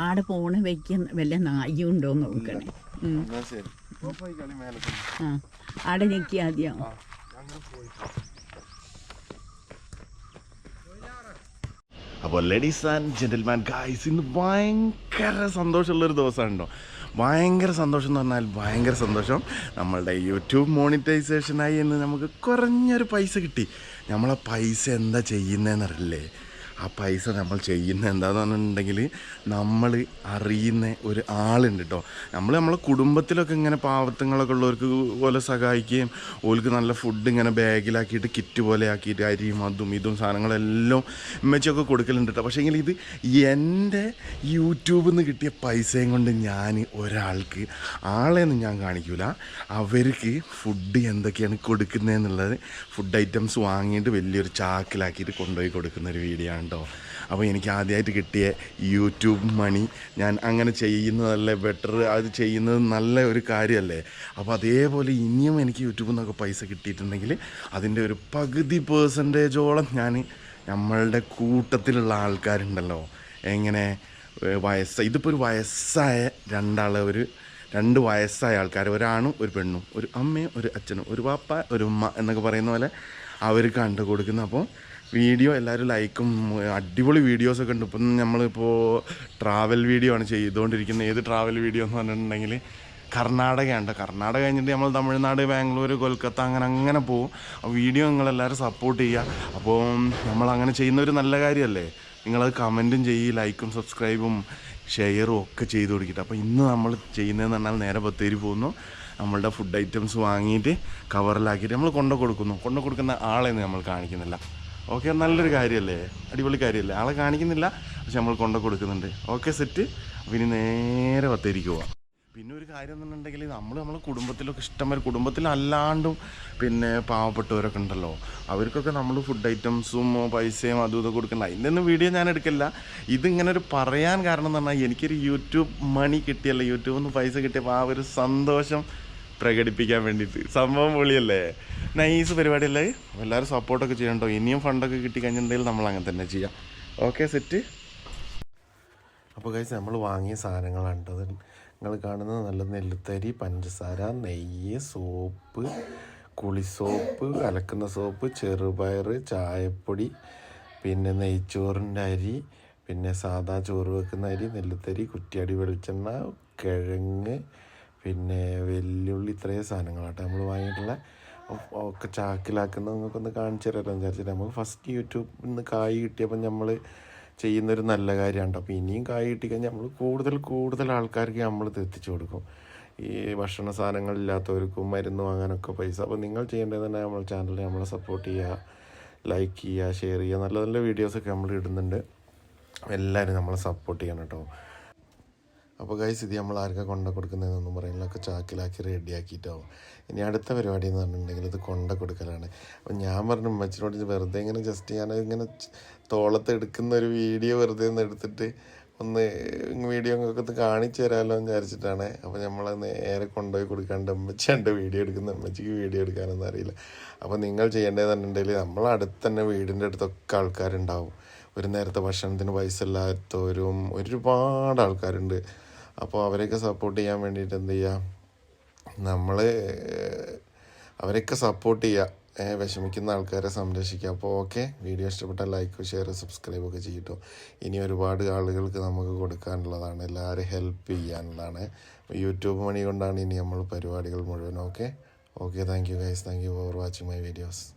ആടെ പോണ വയ്ക്ക് വല്ല നായുണ്ടോ നോക്കണേ. ആ ആടെ ഞെക്കി ആദ്യം. അപ്പോൾ ലേഡീസ് ആൻഡ് ജെന്റിൽമാൻ ഗായ്സ് ഇന്ന് ഭയങ്കര സന്തോഷമുള്ളൊരു ദിവസമുണ്ടോ ഭയങ്കര സന്തോഷം എന്ന് പറഞ്ഞാൽ ഭയങ്കര സന്തോഷം. നമ്മളുടെ യൂട്യൂബ് മോണിറ്റൈസേഷനായി എന്ന് നമുക്ക് കുറഞ്ഞൊരു പൈസ കിട്ടി. നമ്മളെ പൈസ എന്താ ചെയ്യുന്നതെന്നറിയില്ലേ ആ പൈസ നമ്മൾ ചെയ്യുന്ന എന്താണെന്ന് പറഞ്ഞിട്ടുണ്ടെങ്കിൽ നമ്മൾ അറിയുന്ന ഒരു ആളുണ്ട് കേട്ടോ നമ്മൾ നമ്മളെ കുടുംബത്തിലൊക്കെ ഇങ്ങനെ പാവത്തങ്ങളൊക്കെ ഉള്ളവർക്ക് പോലെ സഹായിക്കുകയും ഓർക്ക് നല്ല ഫുഡ് ഇങ്ങനെ ബാഗിലാക്കിയിട്ട് കിറ്റ് പോലെ ആക്കിയിട്ട് അരിയും അതും ഇതും സാധനങ്ങളെല്ലാം ഉമ്മച്ചൊക്കെ കൊടുക്കലുണ്ട് കേട്ടോ പക്ഷേ ഇത് എന്റെ യൂട്യൂബിൽ നിന്ന് കിട്ടിയ പൈസയും കൊണ്ട് ഞാൻ ഒരാൾക്ക് ആളെയൊന്നും ഞാൻ കാണിക്കൂല. അവർക്ക് ഫുഡ് എന്തൊക്കെയാണ് കൊടുക്കുന്നതെന്നുള്ളത് ഫുഡ് ഐറ്റംസ് വാങ്ങിയിട്ട് വലിയൊരു ചാക്കിലാക്കിയിട്ട് കൊണ്ടുപോയി കൊടുക്കുന്ന ഒരു വീഡിയോ ആണ് കേട്ടോ അപ്പോൾ എനിക്ക് ആദ്യമായിട്ട് കിട്ടിയ യൂട്യൂബ് മണി. ഞാൻ അങ്ങനെ ചെയ്യുന്നതല്ലേ ബെറ്റർ അത് ചെയ്യുന്നത് നല്ല ഒരു കാര്യമല്ലേ? അപ്പോൾ അതേപോലെ ഇനിയും എനിക്ക് യൂട്യൂബിൽ നിന്നൊക്കെ പൈസ കിട്ടിയിട്ടുണ്ടെങ്കിൽ അതിന്റെ ഒരു പകുതി പേഴ്സന്റേജോളം ഞാൻ നമ്മളുടെ കൂട്ടത്തിലുള്ള ആൾക്കാരുണ്ടല്ലോ. എങ്ങനെ? വയസ്സ ഇതിപ്പോൾ ഒരു വയസ്സായ രണ്ടാളെ ഒരു രണ്ട് വയസ്സായ ആൾക്കാർ ഒരാണും ഒരു പെണ്ണും ഒരു അമ്മയും ഒരു അച്ഛനും ഒരു പാപ്പ ഒരു ഉമ്മ എന്നൊക്കെ പറയുന്ന പോലെ അവർ കണ്ടു കൊടുക്കുന്നത് അപ്പോൾ വീഡിയോ എല്ലാവരും ലൈക്കും അടിപൊളി വീഡിയോസൊക്കെ ഉണ്ട്. ഇപ്പം നമ്മളിപ്പോൾ ട്രാവൽ വീഡിയോ ആണ് ചെയ്തുകൊണ്ടിരിക്കുന്നത്. ഏത് ട്രാവൽ വീഡിയോ എന്ന് പറഞ്ഞിട്ടുണ്ടെങ്കിൽ കർണാടകയുണ്ട് കർണാടക കഴിഞ്ഞിട്ട് നമ്മൾ തമിഴ്നാട് ബാംഗ്ലൂർ കൊൽക്കത്ത അങ്ങനെ അങ്ങനെ പോകും വീഡിയോ നിങ്ങളെല്ലാവരും സപ്പോർട്ട് ചെയ്യുക. അപ്പോൾ നമ്മൾ അങ്ങനെ ചെയ്യുന്ന ഒരു നല്ല കാര്യമല്ലേ? നിങ്ങളത് കമന്റും ചെയ്യും ലൈക്കും സബ്സ്ക്രൈബും ഷെയറും ഒക്കെ ചെയ്ത് കൊടുക്കട്ടെ. അപ്പോൾ ഇന്ന് നമ്മൾ ചെയ്യുന്നതെന്ന് പറഞ്ഞാൽ നേരെ ബത്തേരി പോകുന്നു. നമ്മളുടെ ഫുഡ് ഐറ്റംസ് വാങ്ങിയിട്ട് കവറിലാക്കിയിട്ട് നമ്മൾ കൊണ്ടു കൊടുക്കുന്നു. കൊണ്ടു കൊടുക്കുന്ന ആളെന്ന് നമ്മൾ കാണിക്കുന്നില്ല. ഓക്കെ നല്ലൊരു കാര്യമല്ലേ? അടിപൊളി കാര്യമല്ലേ? ആളെ കാണിക്കുന്നില്ല പക്ഷെ നമ്മൾ കൊണ്ടു കൊടുക്കുന്നുണ്ട്. ഓക്കെ സെറ്റ് അപ്പം ഇനി നേരെ ബത്തേരിക്ക് പോവാം. പിന്നെ ഒരു കാര്യം എന്നുണ്ടെങ്കിൽ നമ്മൾ നമ്മളെ കുടുംബത്തിലൊക്കെ ഇഷ്ടംപോലെ കുടുംബത്തിലല്ലാണ്ടും പിന്നെ പാവപ്പെട്ടവരൊക്കെ ഉണ്ടല്ലോ. അവർക്കൊക്കെ നമ്മൾ ഫുഡ് ഐറ്റംസും പൈസയും അതും ഇതൊക്കെ കൊടുക്കണ്ട. അതിന്റെ ഒന്നും വീഡിയോ ഞാൻ എടുക്കില്ല. ഇതിങ്ങനെ ഒരു പറയാൻ കാരണം എന്ന് പറഞ്ഞാൽ എനിക്കൊരു യൂട്യൂബ് മണി കിട്ടിയല്ല? യൂട്യൂബിൽ നിന്ന് പൈസ കിട്ടിയപ്പോൾ ആ ഒരു സന്തോഷം പ്രകടിപ്പിക്കാൻ വേണ്ടിയിട്ട്. സംഭവം പൊളിയല്ലേ? നൈസ് പരിപാടിയല്ലേ? എല്ലാവരും സപ്പോർട്ടൊക്കെ ചെയ്യണ്ടോ ഇനിയും ഫണ്ടൊക്കെ കിട്ടി കഴിഞ്ഞിട്ടുണ്ടെങ്കിൽ നമ്മൾ അങ്ങനെ തന്നെ ചെയ്യാം. ഓക്കെ സെറ്റ് അപ്പോൾ കഴിച്ച് നമ്മൾ വാങ്ങിയ സാധനങ്ങളാണ് കേട്ടോ നിങ്ങൾ കാണുന്നത് നല്ല നെല്ലുത്തരി പഞ്ചസാര നെയ്യ് സോപ്പ് കുളി സോപ്പ് കലക്കുന്ന സോപ്പ് ചെറുപയർ ചായപ്പൊടി പിന്നെ നെയ്ച്ചോറിന്റെ അരി പിന്നെ സാദാ ചോറ് വെക്കുന്ന അരി നെല്ലുത്തരി കുറ്റിയാടി വെളിച്ചെണ്ണ കിഴങ്ങ് പിന്നെ വെല്ലുള്ളി ഇത്രയും സാധനങ്ങളാട്ടോ നമ്മൾ വാങ്ങിയിട്ടുള്ള. ഒക്കെ ചാക്കിലാക്കുന്ന നിങ്ങൾക്കൊന്ന് കാണിച്ചു തരാമെന്ന് വിചാരിച്ചിട്ട്. നമുക്ക് ഫസ്റ്റ് യൂട്യൂബിൽ നിന്ന് കായ് കിട്ടിയപ്പോൾ നമ്മൾ ചെയ്യുന്നൊരു നല്ല കാര്യമാണ് അപ്പോൾ ഇനിയും കായ് കിട്ടിക്കഴിഞ്ഞാൽ നമ്മൾ കൂടുതൽ കൂടുതൽ ആൾക്കാർക്ക് നമ്മൾ എത്തിച്ചു കൊടുക്കും. ഈ ഭക്ഷണ സാധനങ്ങളില്ലാത്തവർക്കും മരുന്ന് വാങ്ങാനൊക്കെ പൈസ. അപ്പോൾ നിങ്ങൾ ചെയ്യേണ്ടത് തന്നെ നമ്മൾ ചാനലിനെ നമ്മളെ സപ്പോർട്ട് ചെയ്യുക ലൈക്ക് ചെയ്യുക ഷെയർ ചെയ്യുക. നല്ല നല്ല വീഡിയോസൊക്കെ നമ്മൾ ഇടുന്നുണ്ട്. എല്ലാവരും നമ്മളെ സപ്പോർട്ട് ചെയ്യണം കേട്ടോ. അപ്പോൾ ഗൈസ് ഇത് നമ്മൾ ആർക്കാ കൊണ്ട കൊടുക്കുന്നതെന്നൊന്നും പറയുന്നില്ല ഒക്കെ ചാക്കിലാക്കി റെഡിയാക്കിയിട്ടാവും ഇനി അടുത്ത പരിപാടി എന്ന് പറഞ്ഞിട്ടുണ്ടെങ്കിൽ അത് കൊണ്ട കൊടുക്കലാണ്. അപ്പോൾ ഞാൻ പറഞ്ഞു ഉമ്മച്ചിനോട് വെറുതെ ഇങ്ങനെ ജസ്റ്റ് ഞാൻ ഇങ്ങനെ തോളത്ത് എടുക്കുന്ന ഒരു വീഡിയോ വെറുതെ ഒന്ന് എടുത്തിട്ട് ഒന്ന് വീഡിയോ ഒക്കെ കാണിച്ചു തരാമല്ലോ എന്ന് വിചാരിച്ചിട്ടാണ്. അപ്പോൾ നമ്മൾ നേരെ കൊണ്ടുപോയി കൊടുക്കാണ്ട് അമ്മച്ചിയുണ്ട് വീഡിയോ എടുക്കുന്ന. അമ്മച്ചിക്ക് വീഡിയോ എടുക്കാനൊന്നും അറിയില്ല. അപ്പോൾ നിങ്ങൾ ചെയ്യേണ്ടതെന്നുണ്ടെങ്കിൽ നമ്മൾ അടുത്ത് തന്നെ വീടിന്റെ അടുത്തൊക്കെ ആൾക്കാരുണ്ടാവും. ഒരു നേരത്തെ ഭക്ഷണത്തിന് പൈസ ഇല്ലാത്തവരും ഒരുപാട് ആൾക്കാരുണ്ട്. അപ്പോൾ അവരെയൊക്കെ സപ്പോർട്ട് ചെയ്യാൻ വേണ്ടിയിട്ട് എന്ത് ചെയ്യുക നമ്മൾ അവരെയൊക്കെ സപ്പോർട്ട് ചെയ്യുക വിഷമിക്കുന്ന ആൾക്കാരെ സംരക്ഷിക്കുക അപ്പോൾ ഓക്കെ വീഡിയോ ഇഷ്ടപ്പെട്ടാൽ ലൈക്ക് ഷെയർ സബ്സ്ക്രൈബ് ഒക്കെ ചെയ്യട്ടോ. ഇനി ഒരുപാട് ആളുകൾക്ക് നമുക്ക് കൊടുക്കാനുള്ളതാണ്. എല്ലാവരും ഹെൽപ്പ് ചെയ്യാനുള്ളതാണ്. യൂട്യൂബ് മണി കൊണ്ടാണ് ഇനി നമ്മൾ പരിപാടികൾ മുഴുവൻ okay okay thank you guys thank you for watching my videos